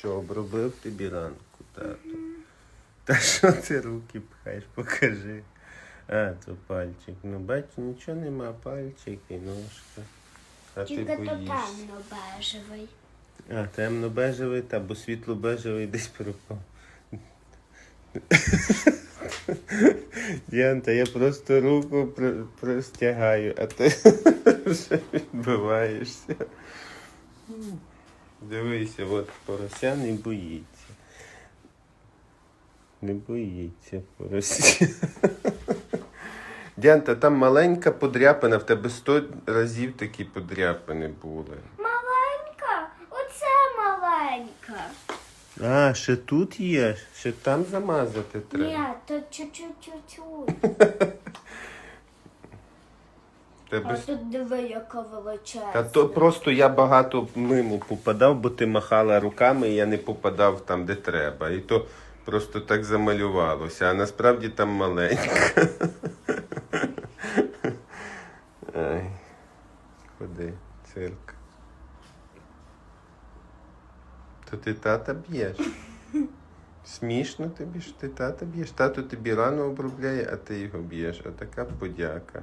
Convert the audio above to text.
Що, обробив тобі ранку, тату? Та що ти руки пхаєш, покажи. А, то пальчик. Ну, бачу, нічого нема, пальчик і ножка. А ти Тільки то боїшся. темно бежевий. А, темно-бежевий, та бо світло-бежевий десь пропав. Діанта, я просто руку про- простягаю, а ти вже відбиваєшся. Дивися, от порося не боїться. Не боїться порося. Діанта, там маленька подряпина, в тебе сто разів такі подряпини були. Маленька? Оце маленька. А, ще тут є, ще там замазати треба. Ні, то чуть-чуть-чуть. А Тебе... тут диви, яка величезна. Та то просто я багато мимо попадав, бо ти махала руками, і я не попадав там, де треба. І то просто так замалювалося, а насправді там маленька. Ай, ходи, цирк. То ти тата б'єш? Смішно тобі, що ти тата б'єш? Тато тобі рано обробляє, а ти його б'єш. А така подяка.